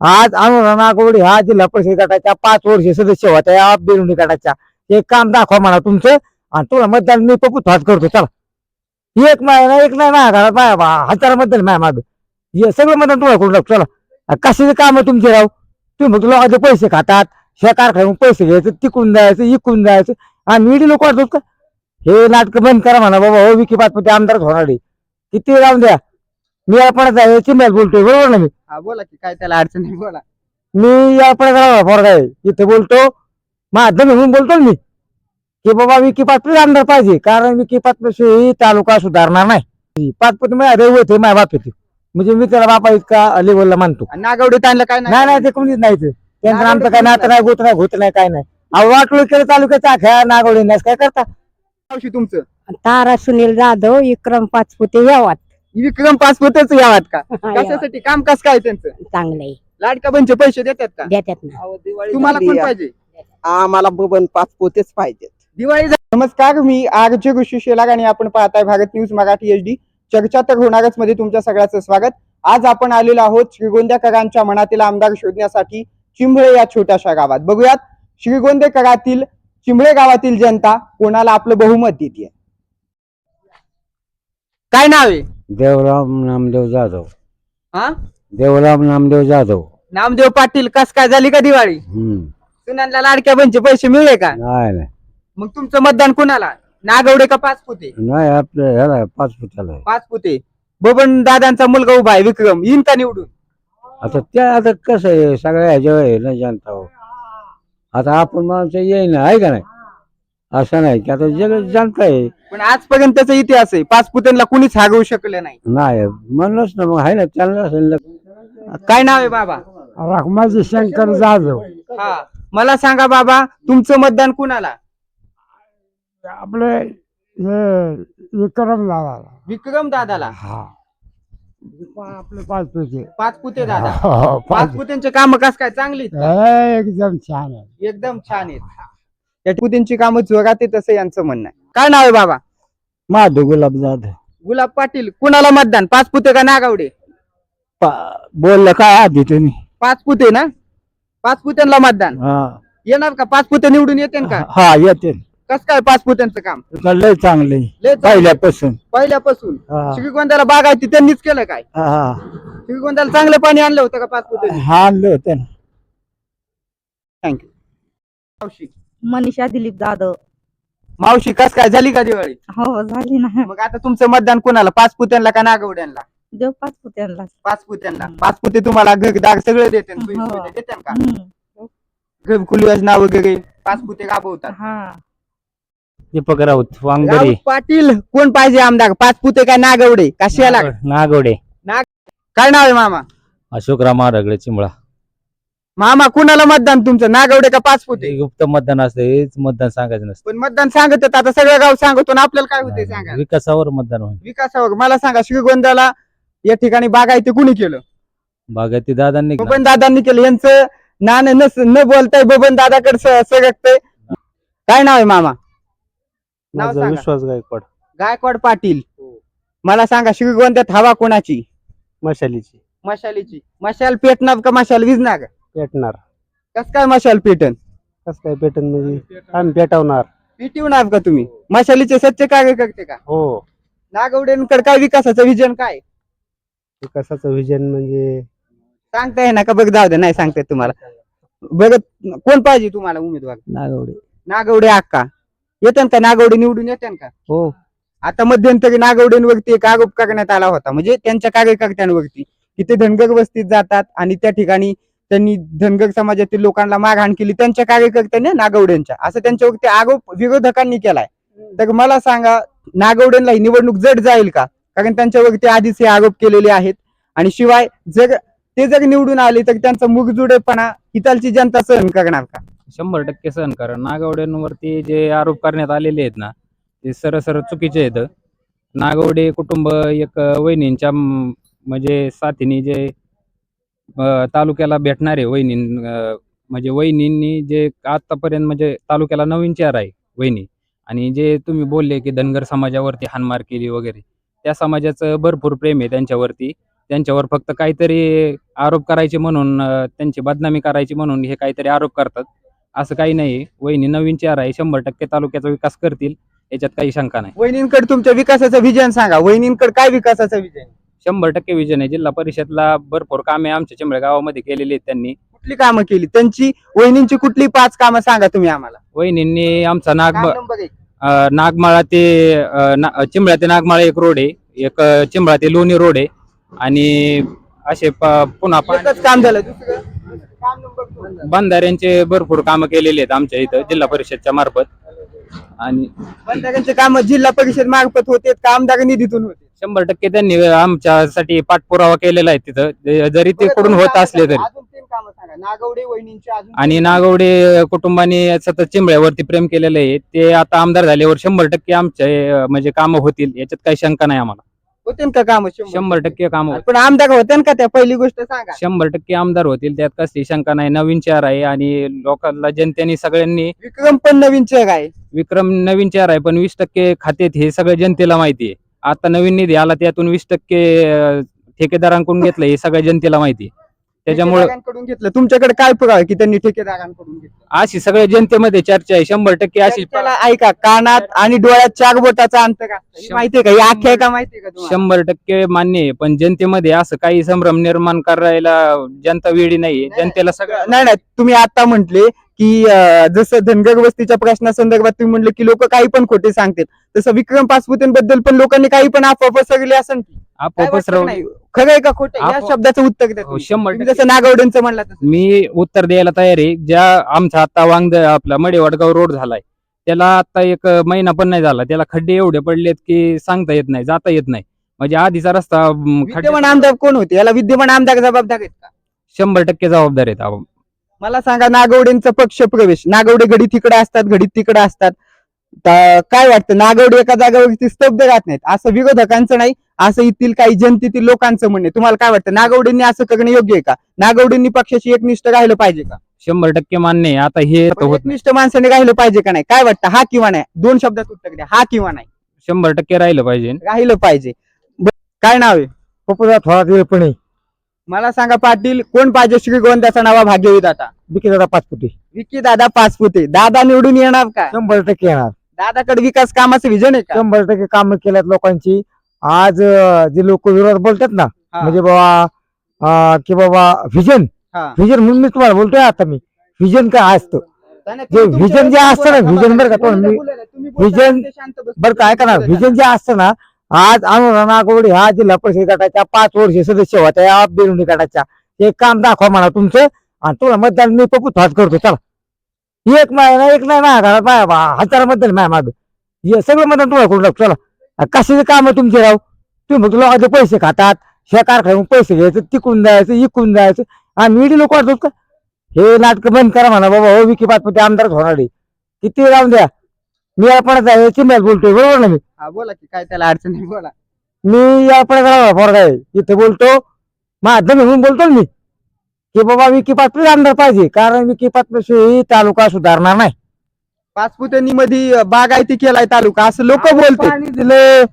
आज अनुरा नागवडी हा जिल्हा परिषद गटाच्या पाच वर्ष सदस्य होता या बेरुणी गटाच्या. एक काम दाखवा म्हणा तुमचं आणि तुला मतदान मी पप्पू हात करतो चला. एक नाही एक नाही माझ्या घरात माझ्या बा- हजार मतदान माझ्या माग. हे सगळं मतदान तुम्हाला करून टाकतो चला. आणि कशाचे काम तुमचे राव? तुम्ही फक्त लोकांचे पैसे खातात ह्या कारखान्यातून पैसे घ्यायचं तिकून जायचं इकून जायचं आणि मीडी लोक वाटतो का? हे नाटक बंद करा म्हणा बाबा हो विकी पाचपती आमदारच होणार आहे. किती राहून द्या. मी आपण आहे चिमण्यात बोलतोय बरोबर ना मी? हा बोला की काय त्याला अडचण नाही बोला. मी या प्रकारावर पोरगा आहे. इथे बोलतो माध्यम म्हणून बोलतो मी. की बाबा विकी पाचपती आमदार पाहिजे कारण विकी पाचपती तालुका सुधारणार नाही. पाचपती माझ्या दैवत आहे माझ्या बाप येते म्हणजे मी त्याला बापा इतका लेवलला मानतो. आणि नागवडीत आणलं काय नाही? नाही ते कोणीच नाही ते. त्यांचं आमचं काय नातं नाही गोत नाही घोत नाही काय नाही. अहो वाटोळ केलं तालुक्याचा आख्या नागवडी नाही काय करता? तुमचं? तारा सुनील जाधव विक्रम पाचपुते यावात. विक्रम पासपोर्टच यावात का कशासाठी काम कस काय त्यांचं? चांगले लाडका बंचे पैसे देतात का? देतात ना. तुम्हाला कोण पाहिजे? आम्हाला बबन पाच पोतेच पाहिजेत. दिवाळी नमस्कार मी आरचे ऋषी शेलार आणि आपण पाहताय Bharat news Marathi H D. चर्चा तर होणारच मध्ये तुमच्या सगळ्याचं स्वागत. आज आपण आलेलो आहोत श्रीगोंद्याकरांच्या मनातील आमदार शोधण्यासाठी चिंबळे या छोट्याशा गावात. बघूयात श्रीगोंदेकरातील चिंबळे गावातील जनता कोणाला आपलं बहुमत देते काय नाव आहे? देवराम नामदेव जाधव. हा? देवराम नामदेव जाधव. नामदेव पाटील कस काय झाली का दिवाळी? हम्म. सुनांना लाडक्या बंचे पैसे मिळले का? नाही नाही. मग तुमचं मतदान कुणाला? नागवडे का पाच पुते नाही आपलं ह्याला पाच फुटाला आहे. पाच पुते बबन दादांचा मुलगा उभा आहे विक्रम. येईन का निवडून? आता त्या आता कसं आहे सगळ्या ह्याच्यावर आहे ना जनता हो. आता आपण माणसं येईन आहे का नाही? असं नाही की आता जग जनता आहे. पण आजपर्यंतचा इतिहास आहे. पाच पुत्यांना कुणीच हागवू शकले नाही. नाही म्हणूनच ना मग आहे ना. त्यांना. काय नाव आहे बाबा? रखमाजी शंकर जाधव. हा. मला सांगा बाबा तुमचं मतदान कुणाला? आपले विक्रम दादा विक्रम दादाला? हा. आपले पाच पैसे पाच पुते दादा. पाच. पुत्यांचे काम कस काय? चांगली एकदम छान आहे एकदम छान आहेत. या पुत्यांची कामं जोरात आहेत असं यांचं म्हणणं आहे. काय नाव आहे बाबा? माधव गुलाब जाधव. गुलाब पाटील कुणाला मतदान? पाच पुते का नागावडे? बोललं काय आधी तुम्ही पाच पुते ना? पाच पुत्यांना मतदान? हा. येणार का? पाच पुते निवडून येते का? हा येते कस काय पाच पुत्यांचं काम? लय चांगले लय चांगलं. पहिल्यापासून. पहिल्यापासून. हा. श्रीगोंद्याला बागायती त्यांनीच केलं काय? हा. श्रीगोंद्याला चांगलं पाणी आणलं होतं का पाच पुत्यांनी हा आणलं होतं ना. Thank you Manisha Dilip Jadhav. मावशी कस काय? झाली का दिवाळी? हो झाली ना. मग आता तुमचं मतदान कोणाला? पाच पुत्यांना का नागवड्यांना? देव पाचपुत्यांना पाच पुत्यांना. पाच पुते तुम्हाला घर दाग सगळे देते हो. देते का? घरकुल योजना वगैरे पाच पुते राबवतात हा. दीपक राऊत राऊत पाटील कोण पाहिजे आमदार? पाच पुते काय नागवडे? का शेला नागवडे. काय नाव आहे मामा? अशोकराव महारागडे चिंबळा. मामा कुणाला मतदान तुमचं? नागवडे का पाच पुते हे गुप्त मतदान असतं हेच मतदान सांगायचं नसतं. पण मतदान सांगत आहेत, आता सगळं गाव सांगतो ना आपल्याला काय होते सांगा. विकासावर मतदान होईल. विकासावर मला सांगा श्रीगोंद्याला या ठिकाणी बागायती कुणी केलं? बागायती दादांनी बबन दादांनी केलं यांचं नाणं नस न बोलताय बबन दादाकडे सरकतय काय नाव आहे मामा? नाव माझा सांगा. विश्वास गायकवाड. गायकवाड पाटील. मला सांगा श्रीगोंद्यात हवा कोणाची? मशालीची. मशालीची. मशाल पेटणार का मशाल विजणार पेटणार. कस काय मशाल पेटन? कस काय पेटन म्हणजे? आम्ही पेटवणार. पेटवणार का तुम्ही? मशालीचे सच्चे कार्य करते का? हो. नागवडेंकडे काय विकासाचं विजन काय? विकासाचं विजन म्हणजे? सांगताय ना का? बघ जाऊ दे नाही सांगताय तुम्हाला. बघत कोण पाहिजे तुम्हाला उमेदवार? नागवडे. नागवडे अक्का. येतात का? नागवडे निवडून येतात का? हो. आता मध्यंतरी नागवडेंवरती एक आरोप करण्यात आला होता. म्हणजे त्यांच्या कार्यकर्त्यांवरती की ते धनगर वस्तीत जातात आणि त्या ठिकाणी त्यांनी धनगर समाजातील लोकांना मारहाण केली. त्यांच्या कार्यकर्त्यांनी नागवडेंच्या. असं त्यांच्यावरती आरोप विरोधकांनी केलाय. तर मला सांगा नागवडेंना ही निवडणूक जड जाईल का? कारण त्यांच्यावरती आधीच हे आरोप केलेले आहेत. आणि शिवाय जर ते जर निवडून आले तर त्यांचा मुगजुडेपणा हितालची जनता सहन करणार का? शंभर टक्के सहन कारण नागवड्यांवरती जे आरोप करण्यात आलेले आहेत ना ते सरसर चुकीचे आहेत. नागवडे कुटुंब एक वहिनींच्या म्हणजे साथीने जे तालुक्याला भेटणारे वहिनी म्हणजे वहिनींनी जे आतापर्यंत म्हणजे तालुक्याला नवीन चेहरा आहे वहिनी. आणि जे तुम्ही बोलले की धनगर समाजावरती हानमार केली वगैरे त्या समाजाचं भरपूर प्रेम आहे त्यांच्यावरती. त्यांच्यावर फक्त काहीतरी आरोप करायचे म्हणून त्यांची बदनामी करायची म्हणून हे काहीतरी आरोप करतात. असं काही नाही वहिनी नवीन चेहरा आहे शंभर टक्के तालुक्याचा विकास करतील याच्यात काही शंका नाही. वहिनींकडे तुमच्या विकासाचं विजन सांगा. वहिनींकडे काय विकासाचं विजन शंभर टक्के विजन आहे. जिल्हा परिषदला भरपूर कामे आमच्या चिंबळे गावामध्ये केलेली आहेत त्यांनी. कुठली कामं केली? त्यांची वहिनींची कुठली पाच कामं सांगा तुम्ही आम्हाला. वहिनींनी आमचा नाग काम. अ, नागमाळा ते अ, ना- चिंबळा ते नागमाळा एक रोड आहे. एक अ, चिंबळा ते लोणी रोड आहे. आणि असे प- पुन्हा एकच काम झालं दुसरं? काम नंबर दोन. बंधाऱ्यांचे भरपूर कामं केलेली आहेत आमच्या इथं जिल्हा परिषदच्या मार्फत. आणि बंधाऱ्यांचे काम जिल्हा परिषद मार्फत होते का आमदार निधीतून होते? शंभर टक्के त्यांनी आमच्यासाठी पाठपुरावा केलेला आहे तिथं. जरी ते कडून होत असले तरी. अजून तीन कामं सांगा. नागवडे वहिनींची अजून आणि नागवडे कुटुंबाने सतत चिंबळ्यावरती प्रेम केलेलं आहे. ते आता आमदार झाल्यावर शंभर टक्के आमचे अ, म्हणजे कामं होतील. याच्यात काही शंका नाही आम्हाला. होते का काम शंभर टक्के? कामं होतील. पण आमदार होते का त्या? पहिली गोष्ट सांगा. शंभर टक्के आमदार होतील त्यात कसली शंका नाही. नवीन चेहरा आहे आणि लोकांना जनतेने सगळ्यांनी विक्रम पण नवीन चेहरा आहे. विक्रम नवीन चेहरा आहे पण वीस टक्के खातेत हे सगळं जनतेला माहिती आहे. आता नवीन निधी आला त्यातून वीस टक्के ठेकेदारांकडून घेतलं हे सगळ्या जनतेला माहिती आहे. त्याच्यामुळे घेतलं. तुमच्याकडे काय पुरावा आहे की त्यांनी ठेकेदारांकडून घेतलं? अशी सगळ्या जनतेमध्ये चर्चा आहे. शंभर टक्के अशी त्याला ऐका कानात आणि डोळ्यात चार बोटाचा अंतर असतं. हे शं- माहितीये का? ही आख्या का माहितीये का तुम्हाला? शंभर टक्के मान्य आहे. पण जनतेमध्ये असं काही संभ्रम निर्माण करायला जनता वेळी नाही जनतेला सगळं नाही नाही. तुम्ही आता म्हटले की अं, जसं धनगर वस्तीच्या प्रश्नासंदर्भात तुम्ही म्हणले की लोक काही पण खोटे सांगतात तसं विक्रम पासपुतेंबद्दल पण लोकांनी काही पण अफवा पसरली असेल की काय आपोआपच वाटतं राहू नाही? खरं आहे का खोटं या शब्दाचं उत्तर द्या हो, तुम्ही. शंभर तुम्ही टक्के. जसं नागवडेंचं म्हणला तसं. मी उत्तर द्यायला तयार आहे. ज्या आमचा आता वांग आपला मडे वडगाव रोड झालाय. त्याला आता एक महिना पण नाही झाला. त्याला खड्डे एवढे पडलेत की सांगता येत नाही जाता येत नाही. म्हणजे आधीचा रस्ता विद्यमान खड्डे आमदार कोण होते? याला विद्यमान आमदार जबाबदार आहेत का? शंभर टक्के जबाबदार आहेत आपण मला सांगा नागवडेंचा पक्ष प्रवेश. नागवडे घडी तिकडे असतात घडी तिकडे असतात. त- काय वाटतं? नागवडे एका जागेवरती स्तब्ध राहत नाहीत. असं विरोधकांचं नाही असं येथील काही जनतेतील लोकांचं म्हणणे तुम्हाला काय वाटतं? नागवडेंनी असं करणं योग्य आहे का? नागवडेंनी पक्षाशी एकनिष्ठ राहिलं पाहिजे का? शंभर टक्के मान्य आहे. आता हे पण होत नाही एकनिष्ठ माणसाने राहिलं पाहिजे का नाही? काय वाटतं? हा किंवा नाही? दोन शब्दात उत्तर द्या. हा किंवा नाही? शंभर टक्के राहिलं पाहिजे. राहिलं पाहिजे. ब- काय नाव आहे? पप्पूचा थोडा वेळपणे मला सांगा पाटील कोण पाहिजे श्रीगोंद्याचा नावा भाग्यवीत आता विकी दादा पाचपुते. विकी दादा पाचपुते. दादा निवडून येणार का? शंभर टक्के येणार. दादाकडे विकास कामाचं विजन आहे का? शंभर टक्के काम केल्यात लोकांची. आज अं, जे लोक विरोध बोलतात ना हा. म्हणजे बाबा अं, की बाबा व्हिजन हा. व्हिजन म्हणून मी तुम्हाला बोलतोय आता मी. व्हिजन काय असतं? जे vision जे असतं ना, vision बरं का, तो मी- vision- बरं काय ना व्हिजन जे असतं ना आज अनुरा नागवडी हा जिल्हा परिषद गटाच्या पाच वर्ष सदस्य होत्या या बेरुणी गटाच्या. एक काम दाखवा म्हणा तुमचं आणि तुला मतदान मी पप्पू थाट करतो चला. एक महिना एक नाही ना घरात माझ्या बा- हजार मतदान माग. हे सगळं मतदान तुम्हाला करून टाकतो चला. कशाचे काम तुमचे राव? तुम्ही फक्त लोकांचे पैसे खातात ह्या कारखान्यातून पैसे घ्यायचं तिकून जायचं इकून जायचं आणि मीडी लोक वाटतात का हे नाटक बंद करा म्हणा बाबा हो विकी पाचपती आमदार होणार आहे. किती राहून द्या. मी आपणच आहे चिमण्यात बोलतोय बरोबर ना मी? हा बोला की काय त्याला अडचण नाही बोला. मी या पडगाव पोरगा आहे. इथे बोलतो माध्यम म्हणून बोलतो मी. की बाबा विकी पात्र आमदार पाहिजे कारण विकी पात्र तालुका सुधारणार नाही. पाचपुत्यांनी मध्ये बागायती केलाय तालुका असं लोक बोलते पाणी दिले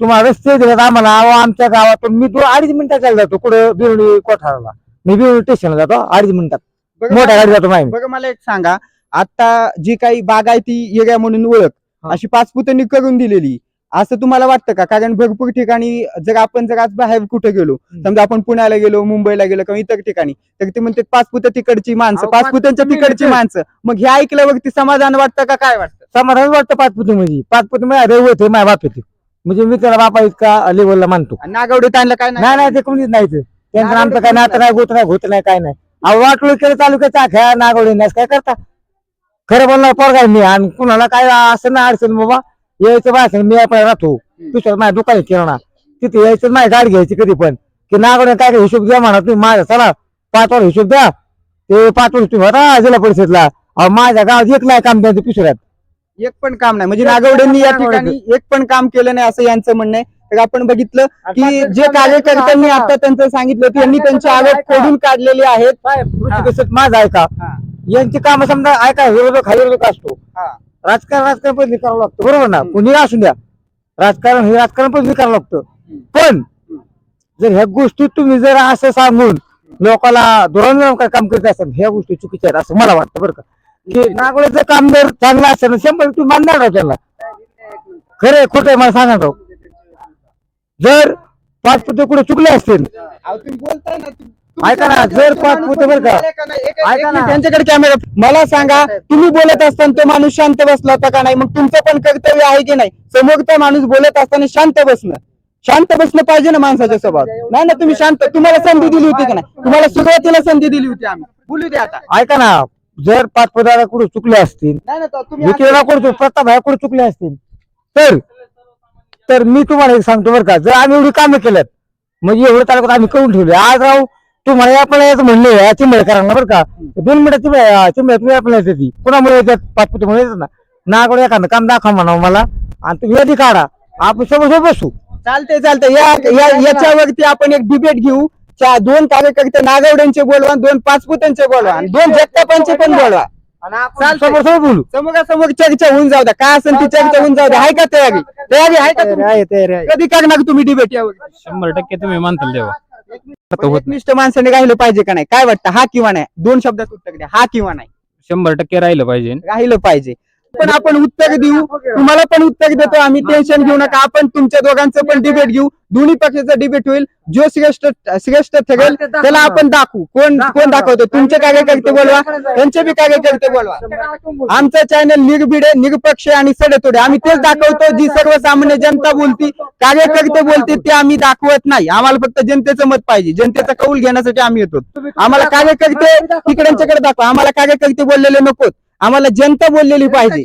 तुम्हाला रस्ते दिलेत आम्हाला आमच्या गावातून मी तो अडीच मिनिटात चालला जातो कुठं बिरुणी कोठाराला. मी बिरुणी स्टेशनला जातो. अडीच मिनिटात. मोठ्या गाडी जातो माहिती बघा मला एक सांगा. आता जी काही बागायती एरिया म्हणून ओळख. हा. अशी पाचपुत्यांनी करून दिलेली. असं तुम्हाला वाटतं का? कारण भरपूर ठिकाणी जर आपण जर आज बाहेर कुठे गेलो समजा आपण पुण्याला गेलो मुंबईला गेलो किंवा इतर ठिकाणी तर ते म्हणते पाचपुत्या तिकडची माणसं अहो, पाचपुत्यांच्या पाचपुते तिकडची. माणसं. मग हे ऐकल्यावरती समाधान वाटतं का? काय वाटतं? समाधान वाटतं पाचपुती मध्ये पाचपुती माझ्या रेव होते माझ्या बाप होते. म्हणजे मी त्याला बापा इतका लेवलला मानतो. नागवडे ताणलं काय नाही नाही ते कोणीच नाही ते. त्यांचं आमचं काय नातं नाही गोत नाही घोत नाही काय नाही. अहो वाटलो केलं तालुक्याचा अख्या नागवडी नाही काय करता? खरं बोलणार पोरगा मी आणि कुणाला काय असं ना अडचण बाबा. यायचं बाय मी आपण राहतो. दुसऱ्या माझ्या दुकानात किराणा तिथे यायचं माझी गाडी घ्यायची कधी पण. की नागवडे काय काय हिशोब द्या म्हणा तुम्ही माझा चला पाच वर हिशोब द्या. ते पाच वर तुम्ही होता जिल्हा परिषदला. अहो माझ्या गावात एक नाही काम त्यांचं पिसुऱ्यात एक पण काम नाही. म्हणजे नागवडेंनी या ठिकाणी एक पण काम केलं नाही असं यांचं म्हणणं आहे. आपण बघितलं की जे कार्यकर्त्यांनी आता त्यांचं सांगितलं होतं यांनी त्यांचे आरोप खोडून काढलेले आहेत. माझं ऐका. यांची काम समजा ऐका विरोधक हा विरोधक असतो. राजकारण राजकारण पण करावं लागतं. बरोबर ना. कुणी असू द्या. राजकारण हे राजकारण पण करावं लागतं. पण जर ह्या गोष्टी तुम्ही जर असं सांगून लोकांना धोरण काम करत असाल ह्या गोष्टी चुकीच्या आहेत असं मला वाटतं बरं का. की नागोळ्याचं काम जर चांगलं असेल ना शंभर तुम्ही मानणार राव त्याला. खरं खोटं मला सांगा राव जर पाच पुते कुठे चुकले असतील. ऐका ना, जर पाच पुते बरं का? ऐका ना. त्यांच्याकडे कॅमेरा मला सांगा तुम्ही बोलत असताना तो माणूस शांत बसला होता का नाही? मग तुमचं पण कर्तव्य आहे की नाही? समोरचा माणूस बोलत असताना शांत बसणं. शांत बसणं पाहिजे ना माणसाच्या स्वभावात. नाही ना तुम्ही शांत तुम्हाला संधी दिली होती का नाही? तुम्हाला सुरुवातीला संधी दिली होती आम्ही. बोलू द्या आता. ऐका ना जर पाच कुठे चुकले असतील प्रताप कुठे चुकले असतील? तर तर मी तुम्हाला एक सांगतो बरं का जर आम्ही एवढी कामं केल्यात म्हणजे एवढं तालुक्यात आम्ही करून ठेवले. आज राहू तुम्हाला आपण याचं म्हणले चिंबळकरांना बरं का. दोन मिनिटं चिंबळ चिंबळ तुम्ही आपण यायचं ती. येतात? पाच म्हणून येतात ना. नागोड एखादं काम दाखवा म्हणा मला. आणि तुम्ही यादी काढा. आपण समोर बसू. चालतंय चालतंय. या याच्यावरती आपण एक डिबेट घेऊ. दोन कार्यकर्ते नागवड्यांचे बोलवा दोन पाचपुतांचे बोलवा आणि दोन जगतापांचे पण बोलवा. चालतंय. समोर समोर बोलू. समोरासमोर चर्चा होऊन जाऊ द्या. काय असेल ती चर्चा होऊन जाऊ द्या. आहे का तयारी? तयारी आहे का तुमची? कधी करणार तुम्ही डिबेट यावर? शंभर टक्के तुम्ही म्हणताल तेव्हा. एकनिष्ठ माणसाने राहिलं पाहिजे का नाही? काय वाटतं? हा किंवा नाही? दोन शब्दात उत्तर द्या. हा किंवा नाही? शंभर टक्के राहिलं पाहिजे. राहिलं पाहिजे. पण आपण उत्तर देऊ. तुम्हाला पण उत्तर देतो. आम्ही टेन्शन घेऊ नका. आपण तुमच्या दोघांचं पण डिबेट घेऊ. दोन्ही पक्षाचं डिबेट होईल. जो श्रेष्ठ श्रेष्ठ ठरेल त्याला आपण दाखवू. कोण कोण दाखवतो? तुमचे कार्यकर्ते बोलवा? त्यांचे बी कार्यकर्ते बोलवा? आमचं चॅनल निर्भीड निरपक्ष आणि सडेतोडे. आम्ही तेच दाखवतो जी सर्वसामान्य जनता बोलती कार्यकर्ते बोलते ते आम्ही दाखवत नाही. आम्हाला फक्त जनतेचं मत पाहिजे. जनतेचा कौल घेण्यासाठी आम्ही येतो. आम्हाला कार्यकर्ते तिकड्यांच्याकडे दाखवा. आम्हाला कार्यकर्ते बोललेले नकोत आम्हाला जनता बोललेली पाहिजे.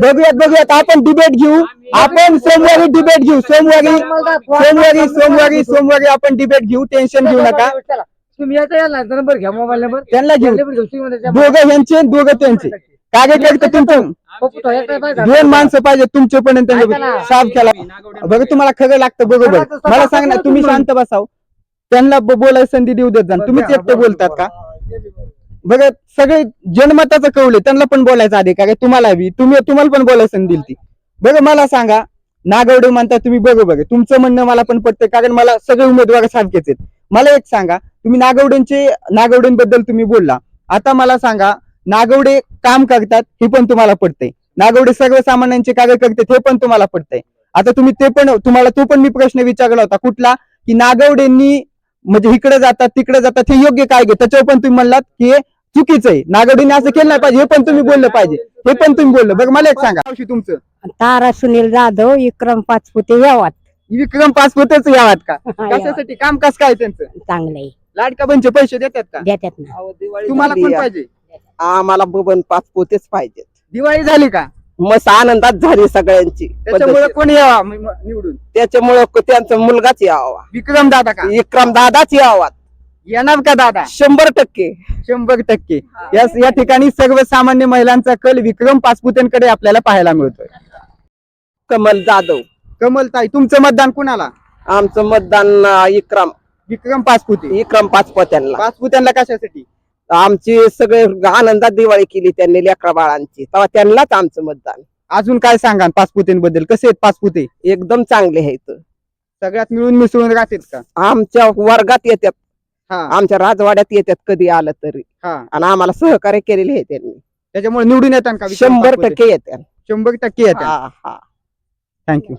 बघूयात बघूयात. आपण डिबेट घेऊ. आपण सोमवारी डिबेट घेऊ. सोमवारी सोमवारी सोमवारी सोमवारी आपण डिबेट घेऊ. टेन्शन घेऊ नका. तुम्ही याचा याला नंबर घ्या मोबाईल नंबर त्यांना घेऊ. दोघं ह्यांचे दोघं त्यांचे. कार्यकर्ते तुमचे? दोन माणसं पाहिजे तुमचे पण आणि त्यांचे पण. साफ केला. बघा तुम्हाला खरं लागतं बरोबर. मला सांग ना तुम्ही. शांत बसाव. त्यांना बोलायला संधी देऊ देत जा. तुम्हीच एकटे बोलतात का? बघा सगळे जनमताचं कौल त्यांना पण बोलायचा अधिकार आहे तुम्हाला बी तुम्ही तुम्हाला पण बोलायला संधी दिली बघा मला सांगा नागवडे म्हणता तुम्ही बरोबर आहे तुमचं म्हणणं मला पण पडतं कारण मला सगळे उमेदवार सारखेच आहेत. मला एक सांगा तुम्ही नागवडेंचे नागवडेंबद्दल तुम्ही बोलला. आता मला सांगा नागवडे काम करतात हे पण तुम्हाला पडतंय नागवडे सर्वसामान्यांचे कार्य करतात हे पण तुम्हाला पडतंय आता तुम्ही ते पण तुम्हाला तो पण मी प्रश्न विचारला होता कुठला? की नागवडेंनी म्हणजे इकडे जातात तिकडे जातात हे योग्य काय घे त्याच्यावर पण तुम्ही म्हणलात की हे चुकीचं आहे. नागवडेने असं केलं नाही पाहिजे हे पण तुम्ही बोललं पाहिजे. हे पण तुम्ही बोललं. बघ मला एक सांगा. मावशी तुमचं? तारा सुनील जाधव विक्रम पाचपुते यावात. विक्रम पासपोर्टच यावात का? कशासाठी? काम कस काय त्यांचं? चांगले लाडका बंचे पैसे देतात का? देतात ना. तुम्हाला पण पाहिजे? आम्हाला बबन पाच पोतेच पाहिजेत. दिवाळी झाली का? मस्त आनंदात झाली सगळ्यांची. त्याच्यामुळे. कोणी यावा निवडून? त्याच्यामुळं क- त्यांचा मुलगाच यावा. विक्रम दादा का? विक्रम दादाच यावा. येणार का दादा? शंभर टक्के. शंभर टक्के. या या ठिकाणी सर्वसामान्य महिलांचा कल विक्रम पासपुतेंकडे आपल्याला पाहायला मिळतोय. कमल जाधव. कमलताई तुमचं मतदान कुणाला? आमचं मतदान विक्रम विक्रम पासपुते. विक्रम पाचपोत्यांना पासपुत्यांना कशासाठी? आमची सगळे आनंदात दिवाळी केली त्यांनी लेकरा बाळांची. तेव्हा त्यांनाच आमचं मतदान. अजून काय सांगा पासपुतेंबद्दल कसे आहेत पासपुते एकदम चांगले आहेत. सगळ्यात मिळून मिसळून राहतात का? आमच्या वर्गात येतात हा. आमच्या राजवाड्यात येतात कधी आलं तरी. हा. आणि आम्हाला सहकार्य केलेले आहे त्यांनी. त्याच्यामुळे निवडून येतात का शंभर? टक्के येतात शंभर टक्के येतात हा हा. थँक्यू